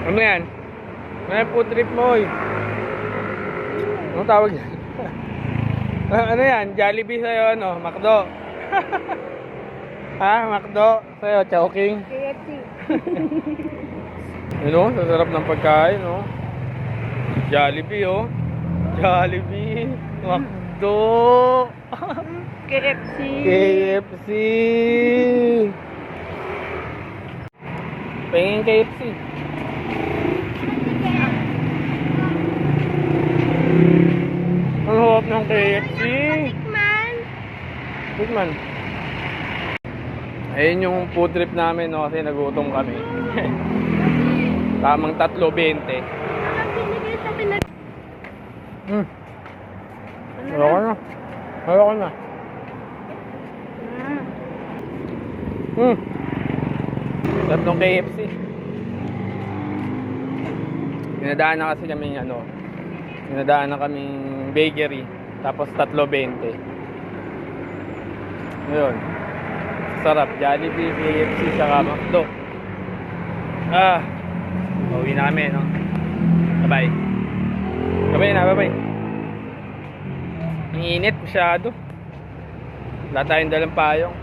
Ano yan? Ano yan food trip mo, oy? Anong tawag yan? Ah, ano yan? Jollibee sa'yo, ano? McDo? ha? McDo? Sa'yo, Chowking? KFC. Yun o, sasarap ng pagkain, no? Jollibee, oh. Jollibee. McDo. KFC. KFC. Pengin KFC. Ang hawap ng KFC. Man. Tikman. Ayun yung food trip namin, no? Kasi nagutom kami. Tamang tatlo 20. Ang pinigay sa pinag... Hmm. Ayoko na. Ayoko na. Ah. Hmm. Tatlong KFC. Pinadaan na kasi kami ano. Pinadaan na kaming bakery. Tapos tatlo 20. Yun. Sarap. Jollibee, KFC, saka McDo. Ah. Uwi na kami, no? Bye-bye. Bye-bye na, bye-bye. Ang init masyado. Wala tayong dalang payong.